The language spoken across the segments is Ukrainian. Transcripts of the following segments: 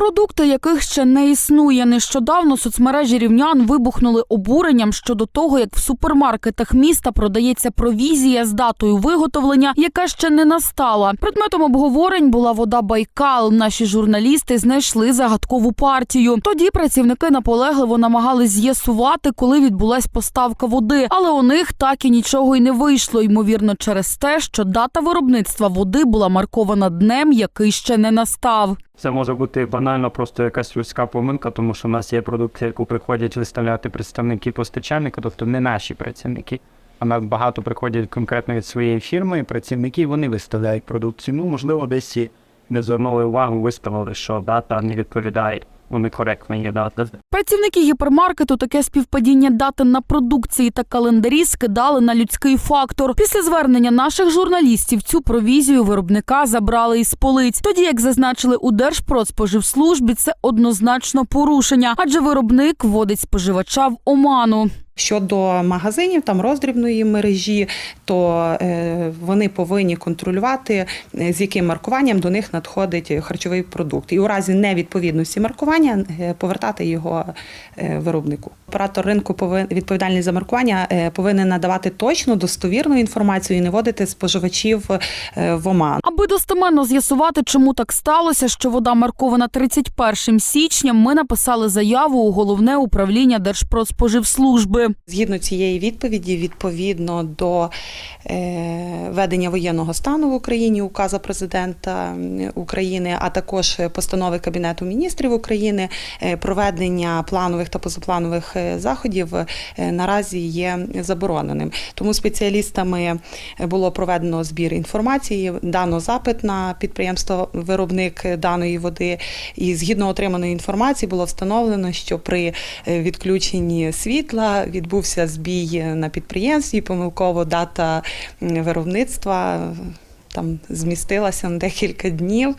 Продукти, яких ще не існує. Нещодавно соцмережі рівнян вибухнули обуренням щодо того, як в супермаркетах міста продається провізія з датою виготовлення, яка ще не настала. Предметом обговорень була вода Байкал. Наші журналісти знайшли загадкову партію. Тоді працівники наполегливо намагались з'ясувати, коли відбулась поставка води, але у них так і нічого й не вийшло. Ймовірно, через те, що дата виробництва води була маркована днем, який ще не настав. Це може бути банально просто якась людська помилка, тому що в нас є продукція, яку приходять виставляти представники постачальника, тобто не наші працівники. А нас багато приходять конкретно від своєї фірми, і працівники вони виставляють продукцію. Ну, можливо, десь і не звернули увагу, виставили, що дата не відповідає. Вони коректно є дата. Працівники гіпермаркету таке співпадіння дати на продукції та календарі скидали на людський фактор. Після звернення наших журналістів цю провізію виробника забрали із полиць. Тоді, як зазначили у Держпродспоживслужбі, це однозначно порушення, адже виробник вводить споживача в оману. Щодо магазинів там роздрібної мережі, то е, вони повинні контролювати, е, з яким маркуванням до них надходить харчовий продукт, і у разі невідповідності маркування е, повертати його виробнику. Оператор ринку повин відповідальний за маркування повинен надавати точну достовірну інформацію і не вводити споживачів в оман. Аби достеменно з'ясувати, чому так сталося, що вода маркована 31 січня, ми написали заяву у головне управління Держпродспоживслужби. Згідно цієї відповіді, відповідно до е, ведення воєнного стану в Україні, указа президента України, а також постанови Кабінету міністрів України, е, проведення планових та позапланових е, заходів наразі є забороненим. Тому спеціалістами було проведено збір інформації, дано запит на підприємство виробник даної води. І згідно отриманої інформації було встановлено, що при відключенні світла відбувся збій на підприємстві, помилково дата виробництва. Там змістилася на декілька днів,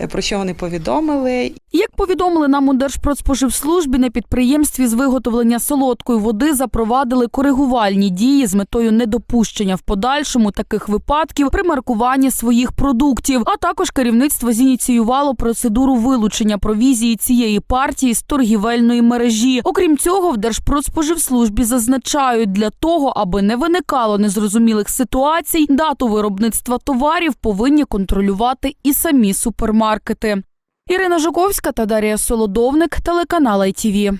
е, про що вони повідомили. Як повідомили нам у Держпродспоживслужбі, на підприємстві з виготовлення солодкої води запровадили коригувальні дії з метою недопущення в подальшому таких випадків при маркуванні своїх продуктів. А також керівництво зініціювало процедуру вилучення провізії цієї партії з торгівельної мережі. Окрім цього, в Держпродспоживслужбі зазначають, для того, аби не виникало незрозумілих ситуацій, дату виробництва товарів повинні контролювати і самі супермаркети. Ірина Жуковська та Дар'я Солодовник, телеканал ITV.